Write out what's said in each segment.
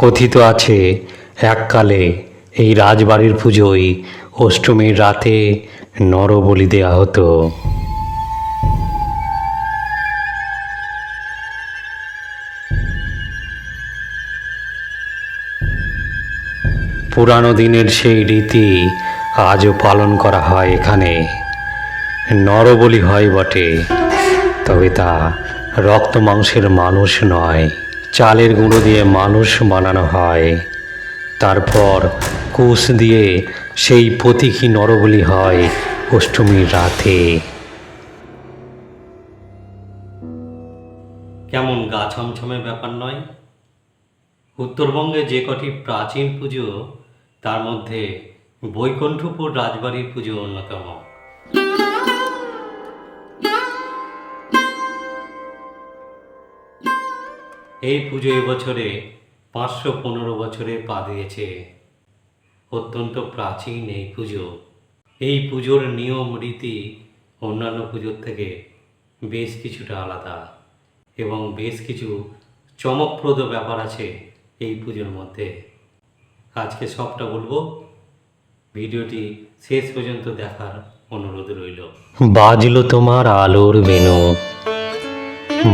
কথিত আছে, এককালে এই রাজবাড়ির পুজোয় অষ্টমীর রাতে নরবলি দেয়া হতো। পুরানো দিনের সেই রীতি আজও পালন করা হয় এখানে। নরবলি হয় বটে, তবে তা রক্ত মাংসের মানুষ নয়। চালের গুঁড়ো দিয়ে মানুষ বানানো হয়। তারপর কুশ দিয়ে সেই প্রতীকী নরবলি হয় অষ্টমীর রাতে। কেমন গা ছমছমে ব্যাপার নয়? উত্তরবঙ্গে যে কটি প্রাচীন পুজো, তার মধ্যে বৈকুণ্ঠপুর রাজবাড়ির পুজো অন্যতম। এই পুজো এবছরে পাঁচশো পনেরো বছরে পা দিয়েছে। অত্যন্ত প্রাচীন এই পুজো। এই পুজোর নিয়ম, রীতি অন্যান্য পুজোর থেকে বেশ কিছুটা আলাদা এবং বেশ কিছু চমকপ্রদ ব্যাপার আছে এই পুজোর মধ্যে। আজকে সবটা বলব, ভিডিওটি শেষ পর্যন্ত দেখার অনুরোধ রইল। বাজলো তোমার আলোর বেনু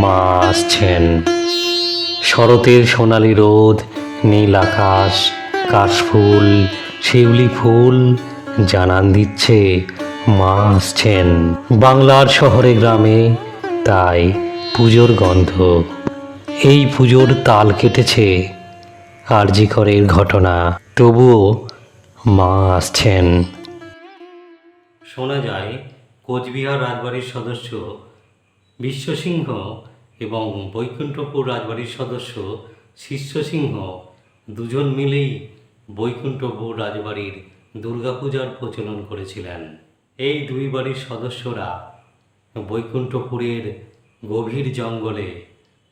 মা আসছেন শরতের সোনালি রোদ, নীল আকাশ, কাশফুল, শিউলি ফুল জানান দিচ্ছে মা আসছেন। বাংলার শহরে গ্রামে তাই পুজোর গন্ধ। এই পুজোর তাল কেটেছে আরজিকরের ঘটনা। তবুও মা আসছেন। শোনা যায়, কোচবিহার রাজবাড়ির সদস্য বিশ্বসিংহ এবং বৈকুণ্ঠপুর রাজবাড়ির সদস্য শিষ্য সিংহ দুজন মিলেই বৈকুণ্ঠপুর রাজবাড়ির দুর্গাপূজার প্রচলন করেছিলেন। এই দুই বাড়ির সদস্যরা বৈকুণ্ঠপুরের গভীর জঙ্গলে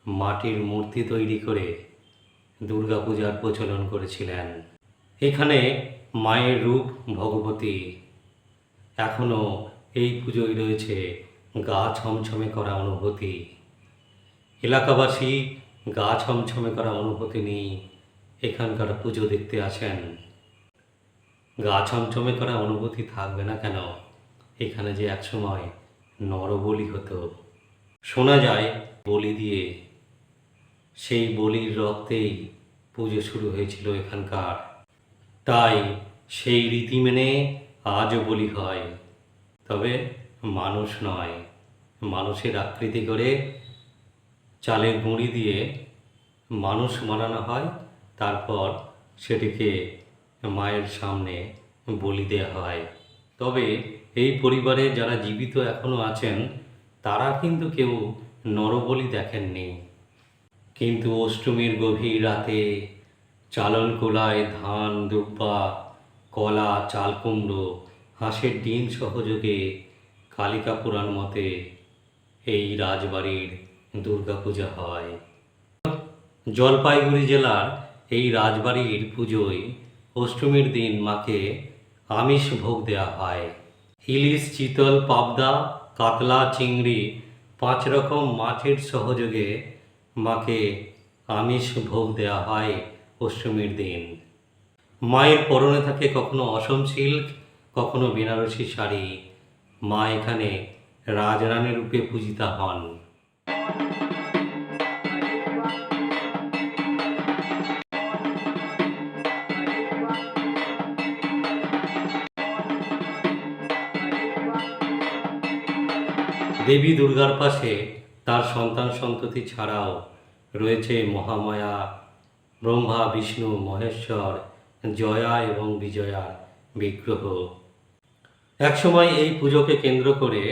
মাটির মূর্তি তৈরি করে দুর্গাপূজার প্রচলন করেছিলেন। এখানে মায়ের রূপ ভগবতী। এখনও এই পুজোয় রয়েছে গা ছমছমে করা অনুভূতি। এলাকাবাসী গা ছমছমে করা অনুভূতি নিয়ে এখানকার পুজো দেখতে আসেন। গা ছমছমে করা অনুভূতি থাকবে না কেন? এখানে যে একসময় নরবলি হতো। শোনা যায় বলি দিয়ে। সেই বলির রক্তেই পুজো শুরু হয়েছিল এখানকার। তাই সেই রীতি মেনে আজও বলি হয়। তবে মানুষ নয়। মানুষের আকৃতি করে চালের গুঁড়ি দিয়ে মানুষ বানানো হয়। তারপর সেটিকে মায়ের সামনে বলি দেওয়া হয়। তবে এই পরিবারে যারা জীবিত এখনও আছেন, তারা কিন্তু কেউ নরবলি দেখেননি। কিন্তু অষ্টমীর গভীর রাতে চালন কোলায় ধান, দুব্বা, কলা চাল কুমড়ো হাঁসের ডিম সহযোগে কালিকা পুরাণ মতে এই রাজবাড়ির দুর্গাপূজা হয়। জলপাইগুড়ি জেলার এই রাজবাড়ির পুজোয় অষ্টমীর দিন মাকে আমিষ ভোগ দেওয়া হয়। ইলিশ, চিতল, পাবদা, কাতলা, চিংড়ি পাঁচ রকম মাছের সহযোগে মাকে আমিষ ভোগ দেওয়া হয় অষ্টমীর দিন। মায়ের পরনে থাকে কখনো অসম সিল্ক, কখনো বেনারসি শাড়ি। মা এখানে রাজরানী রূপে পূজিতা হন। দেবী দুর্গার পাশে তার সন্তান সন্ততি ছাড়াও রয়েছে মহামায়া, ব্রহ্মা, বিষ্ণু, মহেশ্বর, জয়া এবং বিজয়া বিগ্রহ। একসময় এই পুজোকে কেন্দ্র করে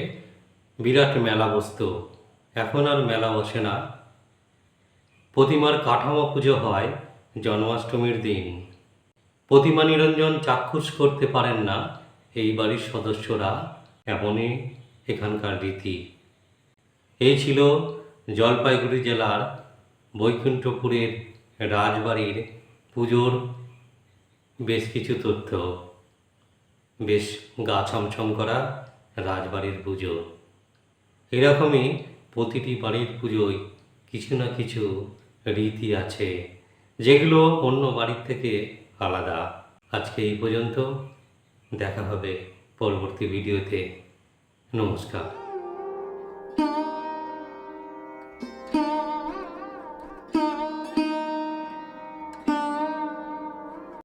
বিরাট মেলা বসত এখন আর মেলা বসে না। প্রতিমার কাঠামো পুজো হয় জন্মাষ্টমীর দিন। প্রতিমা নিরঞ্জন চাক্ষুষ করতে পারেন না এই বাড়ির সদস্যরা, এমনই এখানকার রীতি। এই ছিল জলপাইগুড়ি জেলার বৈকুণ্ঠপুরের রাজবাড়ির পুজোর বেশ কিছু তথ্য। বেশ গা ছমছম করা রাজবাড়ির পুজো। এরকমই প্রতিটি বাড়ির পুজোয় কিছু না কিছু রীতি আছে, যেগুলো অন্য বাড়ির থেকে আলাদা। আজকে এই পর্যন্ত দেখা হবে পরবর্তী ভিডিওতে। নমস্কার।